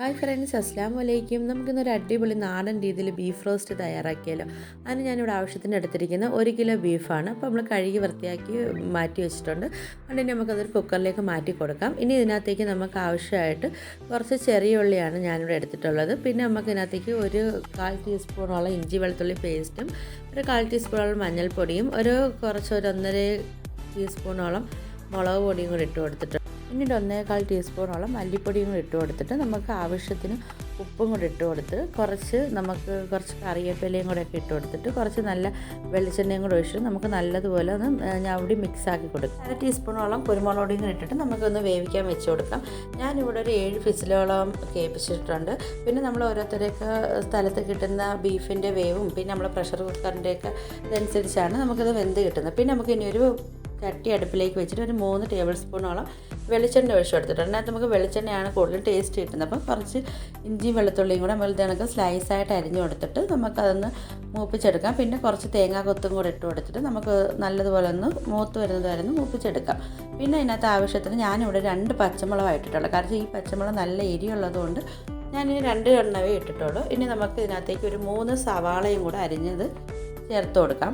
Hi friends അസ്സാം വലൈക്കും നമുക്കിന്നൊരു അടിപൊളി നാടൻ രീതിയിൽ ബീഫ് റോസ്റ്റ് തയ്യാറാക്കിയാലോ. അതിന് ഞാനിവിടെ ആവശ്യത്തിന് എടുത്തിരിക്കുന്ന ഒരു കിലോ ബീഫാണ് അപ്പോൾ നമ്മൾ കഴുകി വൃത്തിയാക്കി മാറ്റി വെച്ചിട്ടുണ്ട്. അതുകൊണ്ട് നമുക്കതൊരു കുക്കറിലേക്ക് മാറ്റി കൊടുക്കാം. ഇനി ഇതിനകത്തേക്ക് നമുക്ക് ആവശ്യമായിട്ട് കുറച്ച് ചെറിയ ഉള്ളിയാണ് ഞാനിവിടെ എടുത്തിട്ടുള്ളത്. പിന്നെ നമുക്ക് ഇതിനകത്തേക്ക് ഒരു കാൽ ടീസ്പൂണോളം ഇഞ്ചി വെളുത്തുള്ളി പേസ്റ്റും ഒരു കാൽ ടീസ്പൂണോളം മഞ്ഞൾപ്പൊടിയും ഒരു കുറച്ച് ഒരു ഒന്നര ടീസ്പൂണോളം മുളക് പൊടിയും കൂടി ഇട്ട് കൊടുത്തിട്ടുണ്ട്. പിന്നീട് ഒന്നേകാൽ ടീസ്പൂണോളം മല്ലിപ്പൊടിയും കൂടി ഇട്ട് കൊടുത്തിട്ട് നമുക്ക് ആവശ്യത്തിന് ഉപ്പും കൂടി ഇട്ട് കൊടുത്ത് കുറച്ച് നമുക്ക് കുറച്ച് കറിവേപ്പിലയും കൂടെ ഒക്കെ ഇട്ട് കൊടുത്തിട്ട് കുറച്ച് നല്ല വെളിച്ചെണ്ണയും കൂടെ ഒഴിച്ച് നമുക്ക് നല്ലതുപോലെ ഒന്ന് ഞാൻ ഞവടി മിക്സ് ആക്കി കൊടുക്കും. അര ടീസ്പൂണോളം കുരുമുളക് പൊടിയും കൂടി ഇട്ടിട്ട് നമുക്കൊന്ന് വേവിക്കാൻ വെച്ച് കൊടുക്കാം. ഞാനിവിടെ ഒരു ഏഴ് ഫിസിലോളം കേൾപ്പിച്ചിട്ടുണ്ട് പിന്നെ നമ്മൾ ഓരോരുത്തരെയൊക്കെ സ്ഥലത്ത് കിട്ടുന്ന ബീഫിന്റെ വേവും പിന്നെ നമ്മൾ പ്രഷർ കുക്കറിന്റെയൊക്കെ ഇതനുസരിച്ചാണ് നമുക്കത് വെന്ത് കിട്ടുന്നത്. പിന്നെ നമുക്ക് ഇനി ഒരു ചട്ടി അടുപ്പിലേക്ക് വെച്ചിട്ട് ഒരു മൂന്ന് ടേബിൾ സ്പൂണോളം വെളിച്ചെണ്ണ ഒഴിച്ചു കൊടുത്തിട്ടുണ്ട്. അതിനകത്ത് നമുക്ക് വെളിച്ചെണ്ണയാണ് കൂടുതൽ ടേസ്റ്റ് കിട്ടുന്നത്. അപ്പം കുറച്ച് ഇഞ്ചിയും വെളുത്തുള്ളിയും കൂടെ വെളുതെ കണക്ക് സ്ലൈസായിട്ട് അരിഞ്ഞു കൊടുത്തിട്ട് നമുക്കതൊന്ന് മൂപ്പിച്ചെടുക്കാം. പിന്നെ കുറച്ച് തേങ്ങാ കൊത്തും കൂടെ ഇട്ട് കൊടുത്തിട്ട് നമുക്ക് നല്ലതുപോലെ ഒന്ന് മൂത്ത് വരുന്നത് വരെ ഒന്ന് മൂപ്പിച്ചെടുക്കാം. പിന്നെ അതിനകത്ത് ആവശ്യത്തിന് ഞാനിവിടെ രണ്ട് പച്ചമുളക് ഇട്ടിട്ടുള്ളൂ കാരണം ഈ പച്ചമുളക് നല്ല എരിയുള്ളതുകൊണ്ട് ഞാൻ രണ്ട് എണ്ണവേ ഇട്ടിട്ടുള്ളൂ. ഇനി നമുക്ക് ഇതിനകത്തേക്ക് ഒരു മൂന്ന് സവാളയും കൂടെ അരിഞ്ഞത് ചേർത്ത് കൊടുക്കാം.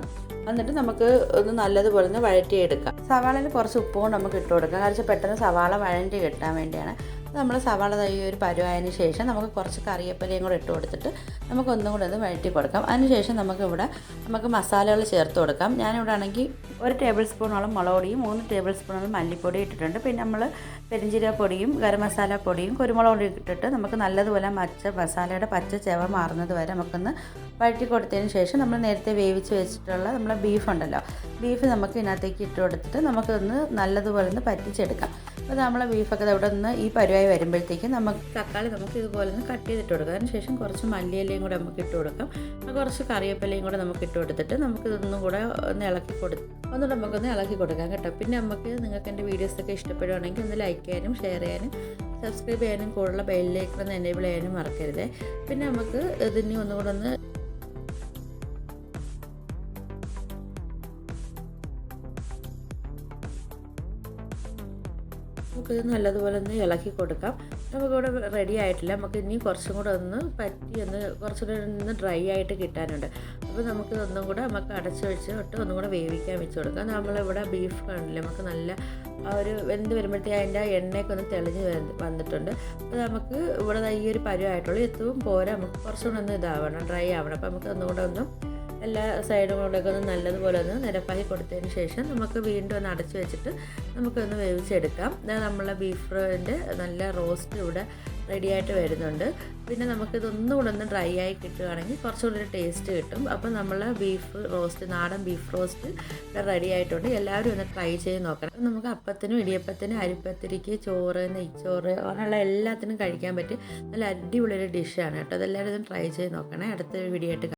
എന്നിട്ട് നമുക്ക് ഒന്ന് നല്ലതുപോലെ ഒന്ന് വഴറ്റിയെടുക്കാം. സവാളയിൽ കുറച്ച് ഉപ്പും നമുക്ക് ഇട്ട് കൊടുക്കാം. കാരണം പെട്ടെന്ന് സവാള വഴണ്ടി കിട്ടാൻ വേണ്ടിയാണ്. നമ്മൾ സവാള തൈ ഒരു പരുവായതിന് ശേഷം നമുക്ക് കുറച്ച് കറിയപ്പലയും കൂടെ ഇട്ട് കൊടുത്തിട്ട് നമുക്ക് ഒന്നും കൂടെ അത് വഴറ്റി കൊടുക്കാം. അതിനുശേഷം നമുക്കിവിടെ നമുക്ക് മസാലകൾ ചേർത്ത് കൊടുക്കാം. ഞാനിവിടെ ആണെങ്കിൽ ഒരു ടേബിൾ സ്പൂണോളം മുളക് പൊടിയും മൂന്ന് ടേബിൾ സ്പൂണോളം മല്ലിപ്പൊടി ഇട്ടിട്ടുണ്ട്. പിന്നെ നമ്മൾ പെരിഞ്ചീരക പൊടിയും ഗരം മസാല പൊടിയും കുരുമുളക് പൊടി ഇട്ടിട്ട് നമുക്ക് നല്ലതുപോലെ മച്ച മസാലയുടെ പച്ച ചെവ മാറുന്നത് വരെ നമുക്കൊന്ന് വഴറ്റി കൊടുത്തതിന് ശേഷം നമ്മൾ നേരത്തെ വേവിച്ച് വെച്ചിട്ടുള്ള നമ്മുടെ ബീഫ് ഉണ്ടല്ലോ ബീഫ് നമുക്ക് ഇതിനകത്തേക്ക് ഇട്ട് കൊടുത്തിട്ട് നമുക്കൊന്ന് നല്ലതുപോലെ ഒന്ന് പറ്റിച്ചെടുക്കാം. അപ്പോൾ നമ്മളെ ബീഫൊക്കെ ഇവിടെ നിന്ന് ഈ പരുവായി വരുമ്പോഴത്തേക്കും നമുക്ക് തക്കാളി നമുക്ക് ഇതുപോലെ ഒന്ന് കട്ട് ചെയ്തിട്ട് കൊടുക്കാം. അതിനുശേഷം കുറച്ച് മല്ലിയിലയും കൂടെ നമുക്ക് ഇട്ട് കൊടുക്കാം. കുറച്ച് കറിവേപ്പിലയും കൂടെ നമുക്ക് ഇട്ട് കൊടുത്തിട്ട് നമുക്ക് ഇതൊന്നും കൂടെ ഒന്ന് ഇളക്കി കൊടുത്ത് ഒന്നുകൂടെ നമുക്കൊന്ന് ഇളക്കി കൊടുക്കാം കേട്ടോ. പിന്നെ നമുക്ക് നിങ്ങൾക്ക് എന്റെ വീഡിയോസൊക്കെ ഇഷ്ടപ്പെടുവാണെങ്കിൽ ഒന്ന് ലൈക്ക് ചെയ്യാനും ഷെയർ ചെയ്യാനും സബ്സ്ക്രൈബ് ചെയ്യാനും കൂടുതലുള്ള ബെല്ലിലേക്ക് ഒന്ന് എനേബിൾ ചെയ്യാനും മറക്കരുത്. പിന്നെ നമുക്ക് ഇതിന് ഒന്നുകൂടെ ഒന്ന് നമുക്കിത് നല്ലതുപോലെ ഒന്ന് ഇളക്കി കൊടുക്കാം. നമുക്കിവിടെ റെഡി ആയിട്ടില്ല. നമുക്ക് ഇനി കുറച്ചും കൂടെ ഒന്ന് പറ്റി ഒന്ന് കുറച്ചുകൂടെ ഒന്ന് ഡ്രൈ ആയിട്ട് കിട്ടാനുണ്ട്. അപ്പോൾ നമുക്ക് ഒന്നും കൂടെ നമുക്ക് അടച്ചു വെച്ച് തൊട്ട് ഒന്നും കൂടെ വേവിക്കാൻ വെച്ച് കൊടുക്കാം. നമ്മളിവിടെ ബീഫ് കാണില്ലേ നമുക്ക് നല്ല ആ ഒരു വെന്ത് വരുമ്പോഴത്തേക്ക് അതിന്റെ ആ എണ്ണയൊക്കെ ഒന്ന് തെളിഞ്ഞ് വന്നിട്ടുണ്ട്. അപ്പോൾ നമുക്ക് ഇവിടെ ഈ ഒരു പരുവായിട്ടുള്ളൂ. എത്തും പോരാ. നമുക്ക് കുറച്ചുകൂടെ ഒന്ന് ഇതാവണം ഡ്രൈ ആവണം. അപ്പോൾ നമുക്ക് ഒന്നുകൂടെ ഒന്ന് എല്ലാ സൈഡും കൂടെയൊക്കെ ഒന്ന് നല്ലതുപോലെ ഒന്ന് നിരപ്പാക്കി കൊടുത്തതിന് ശേഷം നമുക്ക് വീണ്ടും ഒന്ന് അടച്ചു വെച്ചിട്ട് നമുക്കൊന്ന് വേവിച്ചെടുക്കാം. നമ്മളെ ബീഫിന്റെ നല്ല റോസ്റ്റ് ഇവിടെ റെഡി ആയിട്ട് വരുന്നുണ്ട്. പിന്നെ നമുക്കിതൊന്നും കൂടെ ഒന്ന് ഡ്രൈ ആയി കിട്ടുകയാണെങ്കിൽ കുറച്ചുകൂടി ഒരു ടേസ്റ്റ് കിട്ടും. അപ്പോൾ നമ്മൾ ബീഫ് റോസ്റ്റ് നാടൻ ബീഫ് റോസ്റ്റ് റെഡി ആയിട്ടുണ്ട്. എല്ലാവരും ഒന്ന് ട്രൈ ചെയ്ത് നോക്കണം. നമുക്ക് അപ്പത്തിനും ഇടിയപ്പത്തിനും അരിപ്പത്തിരിക്ക് ചോറ് നെയ്ച്ചോറ് അങ്ങനെയുള്ള എല്ലാത്തിനും കഴിക്കാൻ പറ്റും നല്ല അടിപൊളി ഒരു ഡിഷാണ് കേട്ടോ. അതെല്ലാവരും ഒന്ന് ട്രൈ ചെയ്ത് നോക്കണേ. അടുത്ത വീഡിയോ ആയിട്ട്